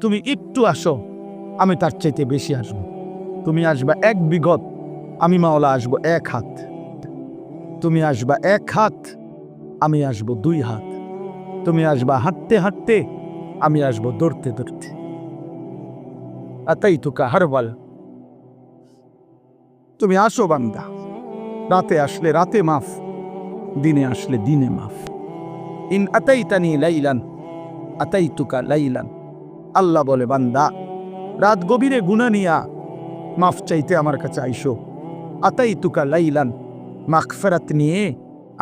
তুমি একটু আসো, আমি তার চাইতে বেশি আসব। তুমি আসবা এক বিগত, আমি মাওলা আসব এক হাত। তুমি আসবা এক হাত, আমি আসব দুই হাত। তুমি আসবা হাঁটতে হাঁটতে, আমি আসব দৌড়তে দৌড়তে। আতাই তুকা হারবাল। তুমি আসো বান্দা। রাতে আসলে রাতে মাফ, দিনে আসলে দিনে মাফ। ইন আতাইতানি লাইলান আতাইতুকা লাইলান। আল্লাহ বলে, বান্দা, রাত গভীরে গুনা নিয়া মাফ চাইতে আমার কাছে আইসো। আতাইতুকা লাইলান, মাগফিরাত নিয়ে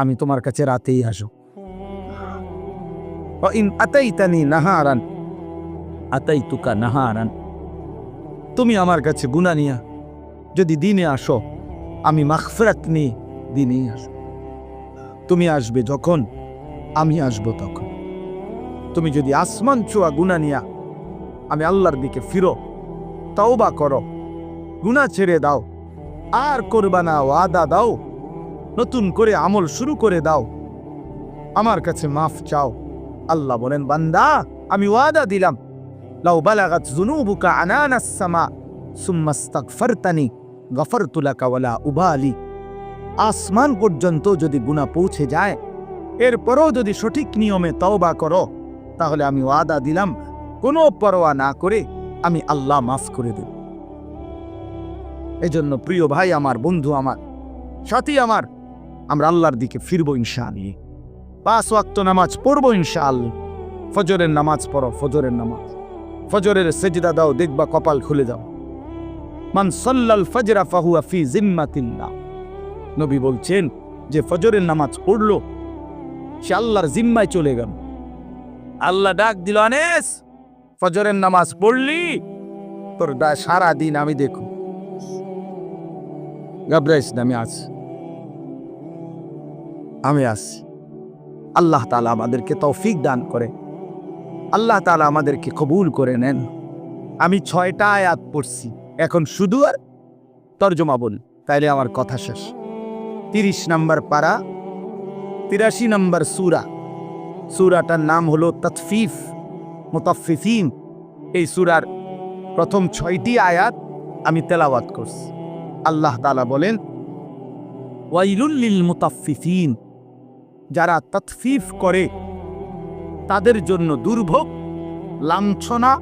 আমি তোমার কাছে রাতেই আসো ও ইন আতাইতানি নাহারান নাহারান, তুমি আমার কাছে নিয়া যদি দিনে আসো, আমি মাগফিরাত নিয়ে দিনেই আসো তুমি আসবে যখন, আমি আসব তখন। তুমি যদি আসমান ছোঁয়া গুনা নিয়া আমি আল্লাহর দিকে ফিরো, তওবা করো, গুনাহ ছেড়ে দাও, আর করবা না, ওয়াদা দাও, নতুন করে আমল শুরু করে দাও। আমার কাছে মাফ চাও। আল্লাহ বলেন, বান্দা, আমি ওয়াদা দিলাম। লাউ বালাগাত যুনুবুকা আনানাস সামা, সুম্মা ইস্তাগফারতানি, গফরতু লাকা ওয়ালা উবালি। আসমান পর্যন্ত যদি গুনাহ পৌঁছে যায়, এরপরও যদি সঠিক নিয়মে তওবা করো, তাহলে আমি ওয়াদা দিলাম কোনো পরোয়া না করে আমি আল্লাহ মাফ করে দেব। এজন্য প্রিয় ভাই আমার, বন্ধু আমার, সাথী আমার, আমরা আল্লাহর দিকে ফিরবো ইনশাআল্লাহ। পাঁচ ওয়াক্ত নামাজ পড়ব ইনশাআল্লাহ। ফজরের নামাজ পড়ো, ফজরের নামাজ। ফজরের সেজদা দাও, দেখবা কপাল খুলে যাও। মান সাল্লাল ফজরা ফাহুয়া ফি জিম্মাতিল্লাহ। নবী বলছেন যে ফজরের নামাজ পড়ল, সে আল্লাহর জিম্মায় চলে গেল। আল্লাহ ডাক দিল, আনেস! ফজরের নামাজ পড়লি? তোর সারা দিন আমি দেখো। গাবরাইস না, আমি আছি। আমি আসছি আল্লাহ তালা আমাদেরকে তৌফিক দান করে। আল্লাহ তালা আমাদেরকে কবুল করে নেন। আমি ছয়টা আয়াত পড়ছি। এখন শুধু আর তর্জমা বল, তাইলে আমার কথা শেষ। তিরিশ নম্বর পারা, তিরাশি নম্বর সুরা। সুরাটার নাম হলো তৎফিফ মুতাফিফিন। এই সুরার প্রথম ছয়টি আয়াত আমি তেলাওয়াত করছি। আল্লাহ তালা বলেন ওয়াইলুল্লিল মুতাফিফিন। যারা তৎফিফ করে, তাদের জন্য দুর্ভোগ, লাঞ্ছনা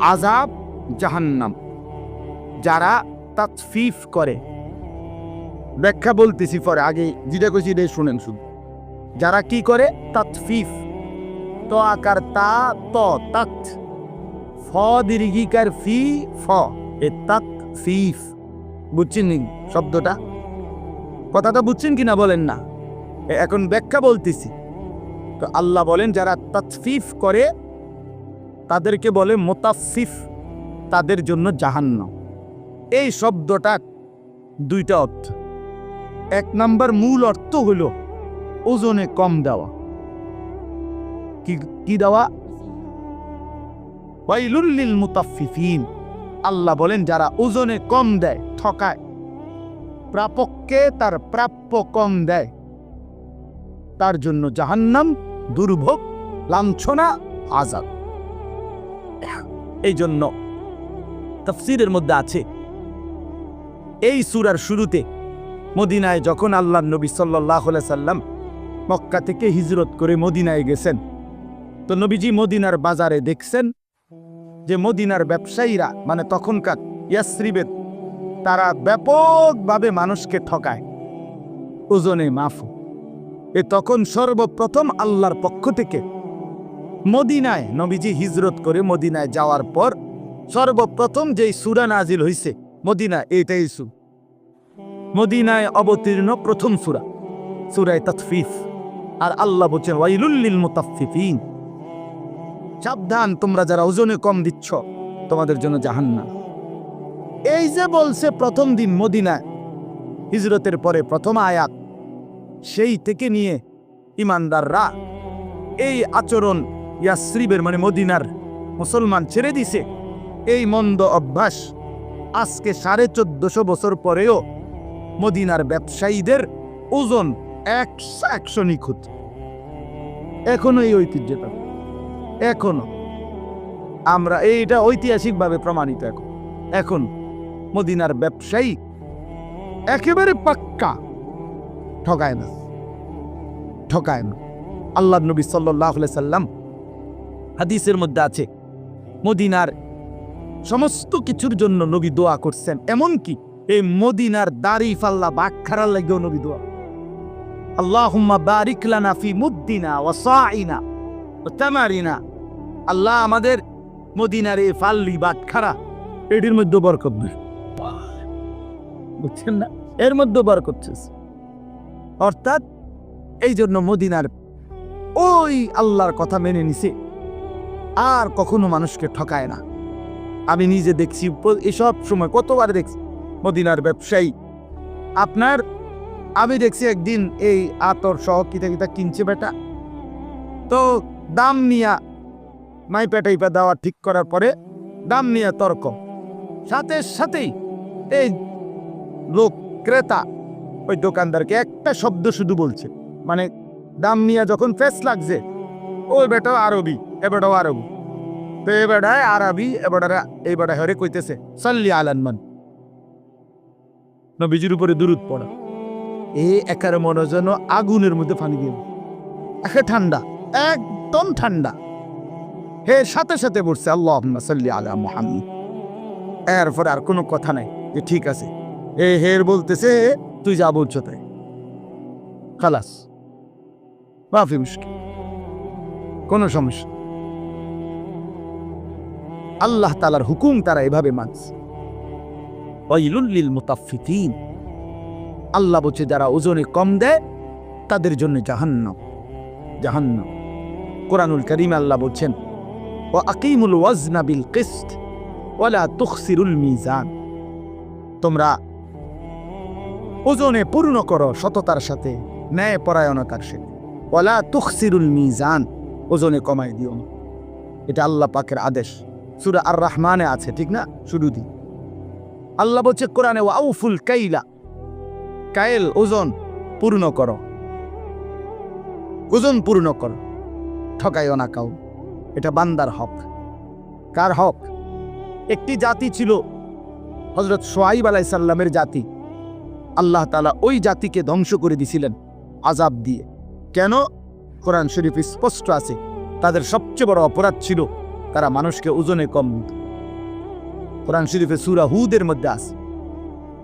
আজাব জাহান্নাম। যারা তৎফিফ করে। ব্যাখ্যা বলতেছি পরে, আগে যেটা কইছি শুনেন শুধু। যারা কি করে? তৎফিফ তো আকার তা, ত তৎ ফ দীর্ঘিকার ফি, ফ। এ তৎ ফিফ। বুঝছেন শব্দটা? কথাটা বুঝছেন কিনা বলেন না? এখন ব্যাখ্যা বলতেছি। তো আল্লাহ বলেন, যারা তৎফিফ করে, তাদেরকে বলে মোতাফিফ, তাদের জন্য জাহান্ন এই শব্দটা দুইটা অর্থ। এক নাম্বার মূল অর্থ হল ওজনে কম দেওয়া। কি কি দেওয়া? ওয়াইলুল্লিল মুতাফফিফিন। আল্লাহ বলেন, যারা ওজনে কম দেয়, ঠকায়। প্রাপককে তার প্রাপ্য কম দেয়। তার জন্য জাহান্নাম দুর্ভোগ, লাঞ্ছনা আজাদ এই জন্য তফসিরের মধ্যে আছে, এই সুরার শুরুতে মদিনায় যখন আল্লাহ নবী সাল্লাহ সাল্লাম মক্কা থেকে হিজরত করে মদিনায় গেছেন তো নবীজি মদিনার বাজারে দেখছেন যে মদিনার ব্যবসায়ীরা মানে তখনকার ইয়াসরিবেদ তারা ব্যাপকভাবে মানুষকে ঠকায়। ওজনে মাফ। এ তখন সর্বপ্রথম আল্লাহর পক্ষ থেকে মদিনায় নবীজি হিজরত করে মদিনায় যাওয়ার পর সর্বপ্রথম যেই সুরা নাজিল হইছে, মদিনা এইটাই সু মদিনায় অবতীর্ণ প্রথম সুরা, সুরায় তৎফিফ আর আল্লাহ বলছেন ওয়াইলুল্লিল মুতাফফিফিন। সাবধান, তোমরা যারা ওজনে কম দিচ্ছ, তোমাদের জন্য জাহান্নাম। এই যে বলছে প্রথম দিন মদিনা হিজরতের পরে প্রথম আয়াত, সেই থেকে নিয়ে ইমানদাররা এই আচরণ ইয়াসরিবের মানে মদিনার মুসলমান ছেড়ে দিছে। এই মন্দ অভ্যাস আজকে সাড়ে চোদ্দশো বছর পরেও মদিনার ব্যবসায়ীদের ওজন একশো একশো নিখুঁত। এখনও এই ঐতিহ্যটা। এখনও। আমরা এইটা ঐতিহাসিকভাবে প্রমাণিত এখন। এখন মদিনার ব্যবসায়ী একেবারে পাক্কা ঠকায় না। ঠকায় না। আল্লাহ নবী সাল্লাম হাদিসের মধ্যে আছে, মদিনার সমস্ত কিছুর জন্য নবী দোয়া করছেন। এমনকি এই মদিনার দাড়ি ফাল্লা বাক্ষারার লাগেও নবী দোয়া। আল্লাহুম্মা বারিক লানা ফি মুদ্দিনা ওয়া সাইনা ওয়া তামারিনা, আল্লাহ আমাদের মদিনার এই ফাল্লি বাটখারা এটির মধ্যে বরকত দিস বুঝছেন না? এর মধ্যে বরকত। অর্থাৎ এই জন্য মদিনার ওই আল্লাহর কথা মেনে নিছে, আর কখনো মানুষকে ঠকায় না। আমি নিজে দেখছি, এসব সময় কতবার দেখছি, মদিনার ব্যবসায়ী। আপনার, আমি দেখছি একদিন এই আতর সহ কিতা কিতা কিনছে বেটা। তো দাম নিয়া মাইপা টাইপা দেওয়া ঠিক করার পরে দাম নিয়ে তর্ক। সাথে সাথেই এই লোক, ক্রেতা ওই দোকানদারকে একটা শব্দ শুধু বলছে। মানে দাম নিয়ে যখন ফেস লাগছে ওই বেটাও আরবি, এ বেটাও আরবি। তো এ আরবি, এ বেটারা, এই বেটা হরে কইতেছে, সাল্লি আলানমান নবীজির উপরে দুরুদ পড়া। এ একার মনে যেন আগুনের মধ্যে পানি দিয়ে একে ঠান্ডা একদম ঠান্ডা। হে, সাথে সাথে বলছে আল্লাহ সাল্লি আলা মুহাম্মদ। এরপর আর কোনো কথা নাই যে ঠিক আছে। এ হের বলতেছে, তুই যা বলছো তাই। খালাস। মাফি মুশকিল। কোনো সমস্যা আল্লাহ তালার হুকুম তারা এভাবে মানছে। মুতাফফিফিন। আল্লাহ বলছে, যারা ওজনে কম দেয়, তাদের জন্য জাহান্ন জাহান্নাম। কোরআনুল করিম আল্লাহ বলছেন ও আকিমুল ওয়াজনা বিল কিস্ত, ওয়ালা তুখসিরুল মিজান। তোমরা ওজনে পূর্ণ করো সততার সাথে ন্যায় পরায়ণতার সাথে। ওয়ালা তুখসিরুল মিজান, ওজনে কমাই দিও না। এটা আল্লাহ পাকের আদেশ। সুরা আর রহমানে আছে, ঠিক না? শুরু দি আল্লাহ বলছে কোরআনে ও ওয়াউফুল কাইলা কায়েল ওজন পূর্ণ করো। ওজন পূর্ণ করো। ঠকাইও না কাউ। এটা বান্দার হক। কার হক? একটি জাতি ছিল হজরত সোয়াইব আলাইসাল্লামের জাতি। আল্লাহ তালা ওই জাতিকে ধ্বংস করে দিছিলেন আজাব দিয়ে। কেন? কোরআন শরীফ স্পষ্ট আছে, তাদের সবচেয়ে বড় অপরাধ ছিল তারা মানুষকে ওজনে কম কোরআন শরীফে সুরা হুদের মধ্যে আছে।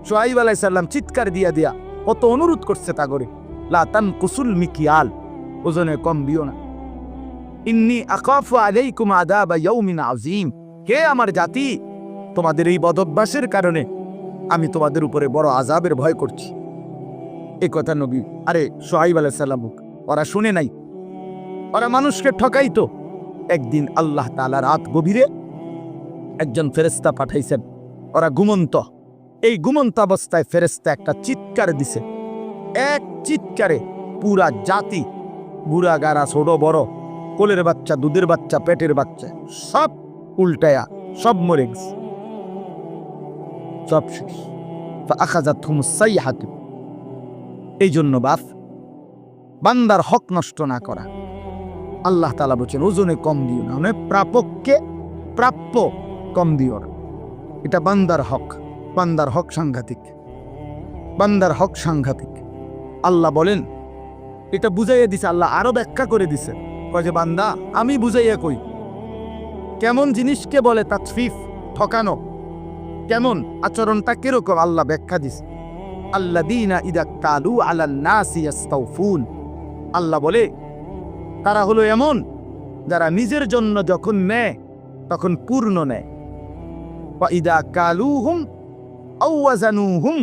সোহাইব আলাইসাল্লাম চিৎকার দিয়া দিয়া কত অনুরোধ করছে তা করে লাতান কুসুল মিকিয়াল, ওজনে কম দিও না। ইন্নি আকাফু আলাইকুম আদাবা ইয়াউমিন আযীম। হে আমার জাতি, তোমাদের এই বদভ্যাসের কারণে আমি তোমাদের উপরে বড় আজাবের ভয় করছি। এ কথা নবী, আরে সোহাইব আলাইসাল্লাম ওরা শুনে নাই। ওরা মানুষকে ঠকাই তো একদিন আল্লাহ তাআলা রাত গভীরে একজন ফেরেস্তা পাঠাইছেন, ওরা ঘুমন্ত। এই ঘুমন্ত অবস্থায় ফেরেস্তা একটা চিৎকার দিছে। এক চিৎকারে পুরা জাতি বুড়া গাড়া ছোট বড় কোলের বাচ্চা, দুধের বাচ্চা, পেটের বাচ্চা, সব উল্টায়া, সব মরে গেছে। সব শেষ। আখাজা থুমসাই হাতে এই জন্য বাপ, বান্দার হক নষ্ট না করা। আল্লাহ তালা বলছেন, ওজনে কম দিও না মানে প্রাপককে প্রাপ্য কম দিও না। এটা বান্দার হক বান্দার হক সাংঘাতিক। বান্দার হক সাংঘাতিক। আল্লাহ বলেন, এটা বুঝাইয়া দিছে, আল্লাহ আরও ব্যাখ্যা করে দিছে। কয় যে, বান্দা, আমি বুঝাইয়া কই, কেমন জিনিসকে বলে তাৎফিফ ঠকানো? কেমন আচরণটা কীরকম? আল্লাহ ব্যাখ্যা দিছে। আল্লাদিনা ইদা কালু ইয়াস্তাউফুন। আল্লাহ বলে, তারা হলো এমন, যারা নিজের জন্য যখন নেয়, তখন পূর্ণ নেয়। ইদা কালু হুম আউয়াজানু হুম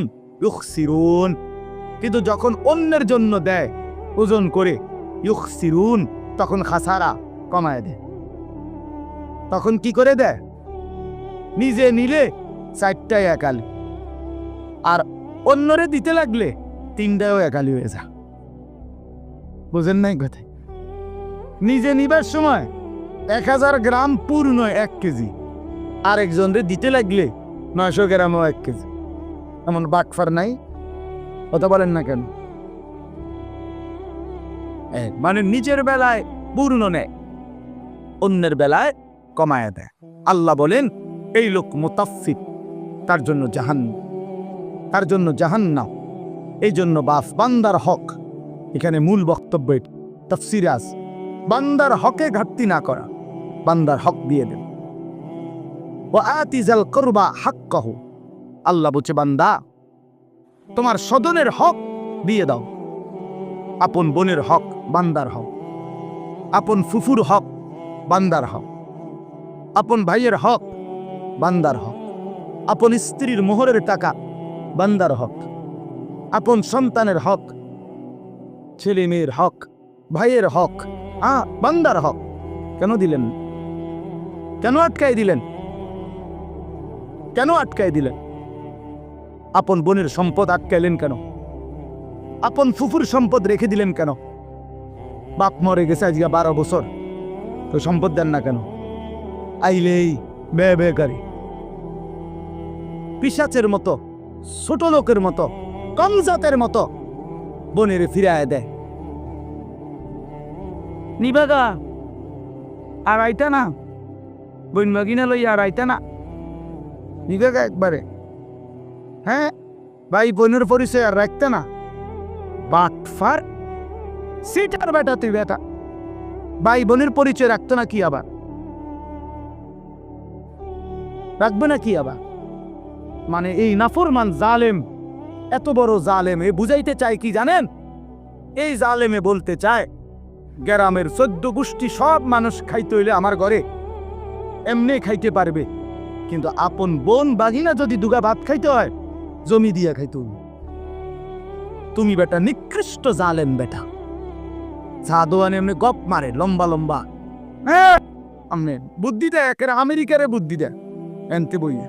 কিন্তু যখন অন্যের জন্য দেয়, ওজন করে ইউখসিরুন। তখন খাসারা কমায় দেয়। তখন কি করে দেয়? নিজে নিলে চারটায় একালি। আর অন্যরে দিতে লাগলে তিনটাও একালি হয়ে যা বুঝেন নাই কথা নিজে নিবার সময় এক হাজার গ্রাম পূর্ণ এক কেজি। আরেকজনরে দিতে লাগলে নয়শো গ্রামও এক কেজি। এমন বাটফার নাই। কথা বলেন না কেন? মানে নিজের বেলায় পূর্ণ নেয়, অন্যের বেলায় কমায় দেয়। আল্লাহ বলেন, এই লোক মোতাফিক তার জন্য জাহান্ন তার জন্য জাহান্নাম, এই জন্য বাস বান্দার হক, এখানে মূল বক্তব্য এটি তফসিরাজ বান্দার হকে ঘাটতি না করা, বান্দার হক দিয়ে দেন। ও আতিজাল করবা হাক কহ আল্লাহ বলছে, বান্দা, তোমার সদনের হক দিয়ে দাও। আপন বোনের হক, বান্দার হক। আপন ফুফুর হক, বান্দার হক। আপন ভাইয়ের হক, বান্দার হক। আপন স্ত্রীর মোহরের টাকা, বান্দার হক। আপন সন্তানের হক, ছেলে মেয়ের হক, ভাইয়ের হক। আ, বান্দার হক। কেন দিলেন? কেন আটকায় দিলেন? কেন আটকায় দিলেন? আপন বোনের সম্পদ আটকাইলেন কেন? আপন ফুফুর সম্পদ রেখে দিলেন কেন? বাপ মরে গেছে আজকে বারো বছর। তো সম্পদ দেন না কেন? আইলেই বে বেকারি পিসাচের মতো ছোট লোকের মতো কম জাতের মতো বনের ফিরায় দেয়। নিবাগা আর আইতা না। বইন মাগিনা লই আর আইতা না নিবাগা একবারে। হ্যাঁ ভাই বোনের পরিচয় আর রাখতে না। বাটফার সিটার বেটা তুই বেটা। ভাই বোনের পরিচয় রাখতো না কি আবার? রাখবে না কি আবার? মানে এই নাফরমান জালেম, এত বড় জালেম, এ বুঝাইতে চায় কি জানেন? এই জালেমে বলতে চায়, গ্রামের চোদ্দ গোষ্ঠী সব মানুষ খাইতে হইলে আমার ঘরে এমনি খাইতে পারবে। কিন্তু আপন বোন বাগিনা যদি দুগা ভাত খাইতে হয়, জমি দিয়া খাইতে হইবে। তুমি বেটা নিকৃষ্ট জালেম বেটা। সাদোয়ানে এমনি গপ মারে, লম্বা লম্বা। আমনে, বুদ্ধি দেয় একের আমেরিকারে বুদ্ধি দেয় এনতে বইয়ে।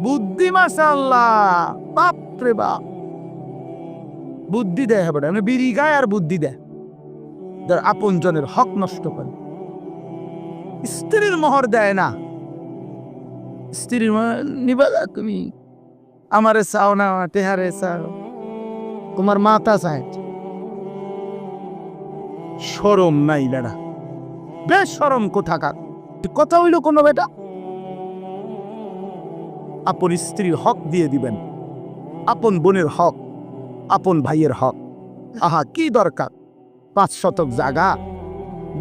বুদ্ধি মাসাল্লাহ বাপ রে বাপ। বুদ্ধি দেয় হবে না বিড়ি গায় আর বুদ্ধি দেয় আপন জনের হক নষ্ট করে। স্ত্রীর মোহর দেয় না। স্ত্রীর নিবাদা তুমি। আমারে চাও না টেহারে চাও। তোমার মাথা চায়। সরম নাই বেড়া। বেশ সরম কোথাকার? কথা হইল কোনো বেটা? আপন স্ত্রীর হক দিয়ে দিবেন। আপন বোনের হক, আপন ভাইয়ের হক। আহা, কি দরকার? পাঁচ শতক জাগা,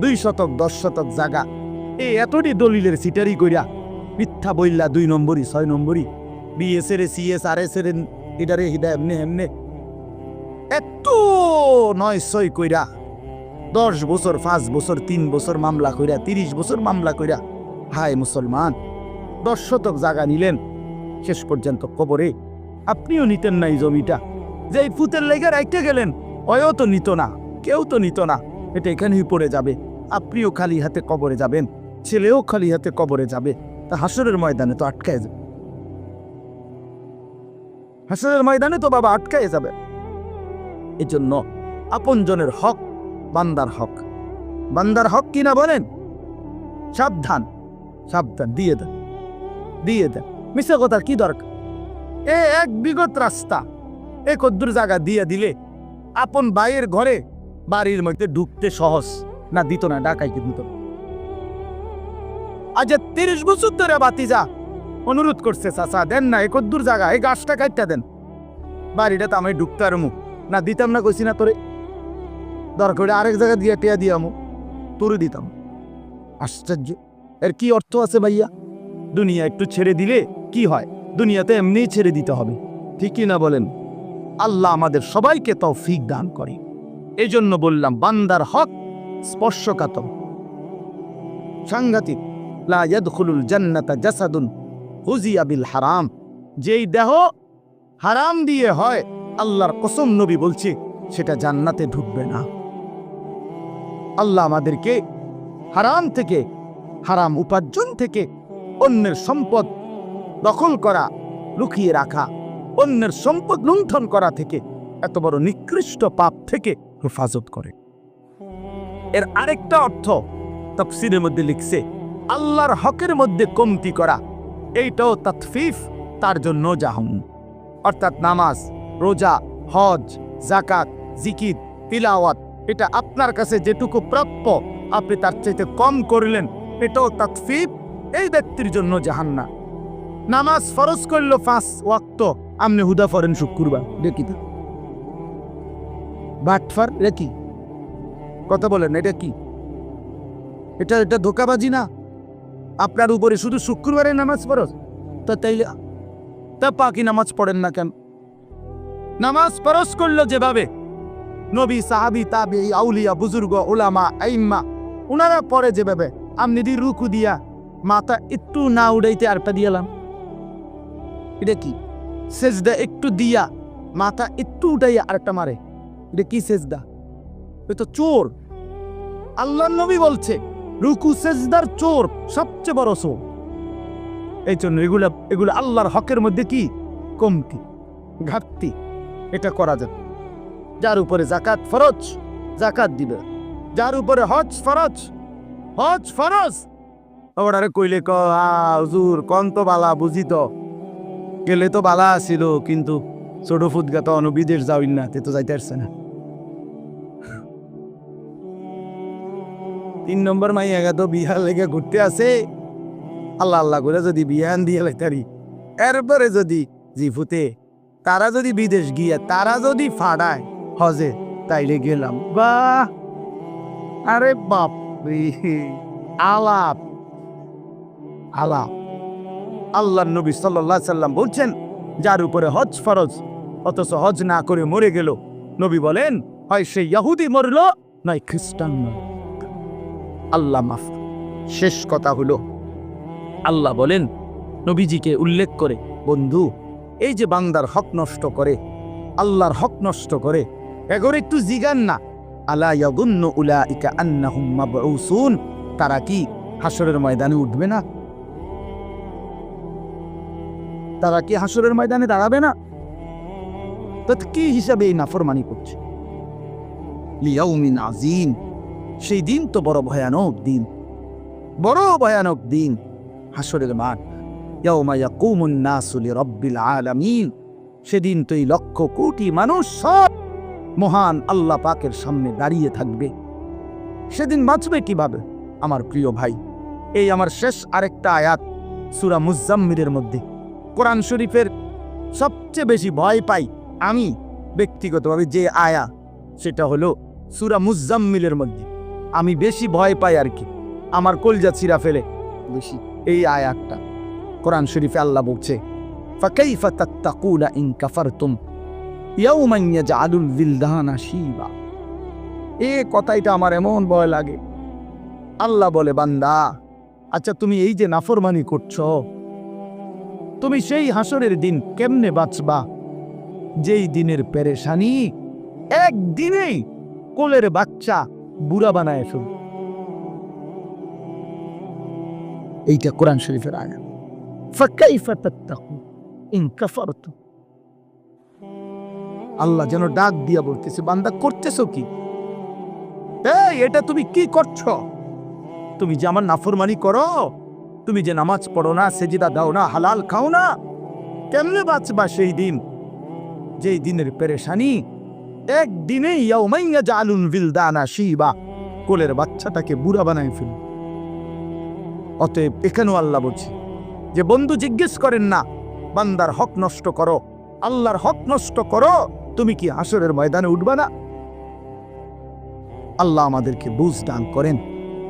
দুই শতক, দশ শতক জাগা। এই এতটি দলিলের সিটারি কইরা মিথ্যা বইল্লা দুই নম্বরই, ছয় নম্বরই বিএস এর সিএস আর এস এর এটারে হিদা এমনে এমনে। নয় ছয় কইরা, দশ বছর, পাঁচ বছর, তিন বছর মামলা কইরা, তিরিশ বছর মামলা কইরা, হায় মুসলমান, দশ শতক জাগা নিলেন, শেষ পর্যন্ত কবরে। আপনিও নিতেন না এই জমিটা। যে এই ফুতের লেগে রাইতে গেলেন, অয়ও তো নিত না, কেউ তো নিত না। এটা এখানেই পড়ে যাবে। আপনিও খালি হাতে কবরে যাবেন, ছেলেও খালি হাতে কবরে যাবে। তা হাসরের ময়দানে তো আটকায় যাবে। হাসরের ময়দানে তো বাবা আটকায় যাবে। এজন্য আপনজনের হক বান্দার হক। বান্দার হক কি না বলেন? সাবধান সাবধান, দিয়ে দেন দিয়ে দেন। মিশে কথার কি দরকার? এ এক বিগত রাস্তা, এ কদ্দুর জায়গা দিয়ে দিলে আপন বাইয়ের ঘরে বাড়ির মধ্যে ঢুকতে সহজ। না, দিত না, ডাকাইতে দিত। আজ তিরিশ বছর ধরে বাতিজা অনুরোধ করছে, চাচা, দেন না, এ কদ্দুর জায়গা, এই গাছটা কাটটা দেন। বাড়িটা তো আমি ঢুকতে আর মুখ না দিতাম না কইছি না তোরে। দরকার আরেক জায়গা দিয়ে টিয়া দিয়ামু তোরে দিতাম। আশ্চর্য। এর কি অর্থ আছে ভাইয়া? দুনিয়া একটু ছেড়ে দিলে কি হয়? দুনিয়াতে এমনিই ছেড়ে দিতে হবে। ঠিকই না বলেন? আল্লাহ আমাদের সবাইকে তৌফিক দান করে। এই জন্য বললাম, বান্দার হক স্পর্শকাতর। সাংঘাতিক। লা ইয়াদখুলুল জান্নাতা জাসাদুন হুজিয়া বিল হারাম। যেই দেহ হারাম দিয়ে হয় আল্লাহর কসম নবী বলছে, সেটা জান্নাতে ঢুকবে না। আল্লাহ আমাদেরকে হারাম থেকে, হারাম উপার্জন থেকে অন্যের সম্পদ দখল করা, লুকিয়ে রাখা, অন্যের সম্পদ লুণ্ঠন করা থেকে, এত বড় নিকৃষ্ট পাপ থেকে হেফাজত করে। এর আরেকটা অর্থ তফসিরের মধ্যে লিখছে, আল্লাহর হকের মধ্যে কমতি করা, এইটাও তাতফিফ, তার জন্য জাহম অর্থাৎ নামাজ রোজা, হজ জাকাত জিকির, তিলাওয়াত, এটা আপনার কাছে যেটুকু প্রাপ্য, আপনি তার চাইতে কম করলেন, এটাও তাতফিফ এই ব্যক্তির জন্য জাহান্না নামাজ ফরজ করল পাঁচ ওয়াক্ত, আমনে হুদা ফরেন শুক্রবার, দেখি তো। বাটফার, এটা কি? কথা বলেন, এটা কি? এটা এটা ধোকাবাজি না? আপনার উপরে শুধু শুক্রবারে নামাজ ফরজ? তা তাইলে, তা পাকি নামাজ পড়েন না কেন? নামাজ ফরজ করল যেভাবে। নবী, সাহাবি তাবি আউলিয়া, বুজুর্গ ওলামা আইম্মা, উনারা পরে যেভাবে আমনি দি রুকু দিয়া মাথা একটু না উড়াইতে আরটা দিয়ালাম এটা কি? সেজদা একটু দিয়া মাথা একটু উঠাইয়া আরেকটা মারে। এটা কি সেজদা? এটা তো চোর। আল্লাহ নবী বলছে, রুকু সেজদার চোর সবচেয়ে বড় চোর। এই জন্য এগুলা এগুলো আল্লাহর হকের মধ্যে কি? কমতি। ঘাটতি। এটা করা যাবে যার উপরে জাকাত ফরজ জাকাত দিবে। যার উপরে হজ ফরজ হজ ফরজ। ওরারে কইলে ক হুজুর, কন তো বালা, বুঝি তো। গেলে তো বালা আছিল, কিন্তু ছোট ফুটগা তো অন্য বিদেশ যাওইন না, তে তো যাইতে পারছে না। তিন নম্বর মাই এগা তো বিহার লেগে ঘুরতে আসে। আল্লাহ আল্লাহ করে যদি বিহান দিয়ে লাইতারি এরপরে যদি জিফুতে তারা যদি বিদেশ গিয়ে, তারা যদি ফাড়ায় হজে, তাইলে গেলাম। বাহ! আরে বাপ আলাপ। আলাপ। আল্লাহ নবী সাল্লাহ সাল্লাম বলছেন, যার উপরে হজ ফরজ, অথচ হজ না করে মরে গেল। নবী বলেন, হয় সে ইয়াহুদি মরল, নয় খ্রিস্টান আল্লাহ মাফ। শেষ কথা হলো, আল্লাহ বলেন, নবীজিকে উল্লেখ করে, বন্ধু এই যে বান্দার হক নষ্ট করে, আল্লাহর হক নষ্ট করে, এগোর একটু জিগান না। আলা ইয়াগুন্ন উলাইকা আন্নাহুম মাবউসুন। তারা কি হাসরের ময়দানে উঠবে না? তারা কি হাসরের ময়দানে দাঁড়াবে না? তো কি হিসাবে এই নাফরমানি করছে? লিয়াউমিন আজিম সেই দিন তো বড় ভয়ানক দিন। বড় ভয়ানক দিন। হাসরের মাঠ। সেদিন তো এই লক্ষ কোটি মানুষ সব মহান আল্লাহ পাকের সামনে দাঁড়িয়ে থাকবে। সেদিন বাঁচবে কীভাবে? আমার প্রিয় ভাই, এই আমার শেষ আরেকটা আয়াত সুরা মুজাম্মিরের মধ্যে। কোরআন শরীফের সবচেয়ে বেশি ভয় পাই আমি ব্যক্তিগতভাবে যে আয়া, সেটা হলো সুরা মুজাম্মিলের মধ্যে। আমি বেশি ভয় পাই আর কি। আমার কলজা ছিঁড়া ফেলে বেশি। এই আয়াতটা। কোরআন শরীফে আল্লাহ বলছে, ফাকাইফা তাত্তাকুনা ইন কাফারতুম ইয়াউমান ইয়াজআলুল জিলদানা শিবা। এ কথাইটা আমার এমন ভয় লাগে। আল্লাহ বলে, বান্দা আচ্ছা তুমি এই যে নাফরমানি করছ, তুমি সেই হাসরের দিন কেমনে বাঁচবা? যেই দিনের পেরেশানি একদিনেই কোলের বাচ্চা বুড়া বানায় ফেলবে। এইটা কোরআন শরীফের আগাম فكيف تتقوا ان كفرتم. আল্লাহ যেন ডাক দিয়া বলতেছে, বান্দা করতেছো কি? এই, এটা তুমি কি করছ? তুমি যে আমার নাফরমানি করো, তুমি যে নামাজ পড়ো না, সেজিদা দাও না, হালাল খাও না, কেমনে বাঁচবা সেই দিন? যেই দিনের পেরেশানি, একদিনেই ইয়াউমাইয়া কোলের বাচ্চাটাকে বুড়া বানায় ফেল অতএব এখানেও আল্লাহ বলছি যে বন্ধু জিজ্ঞেস করেন না, বান্দার হক নষ্ট করো, আল্লাহর হক নষ্ট করো, তুমি কি আসরের ময়দানে উঠবা না? আল্লাহ আমাদেরকে বুঝ দান করেন।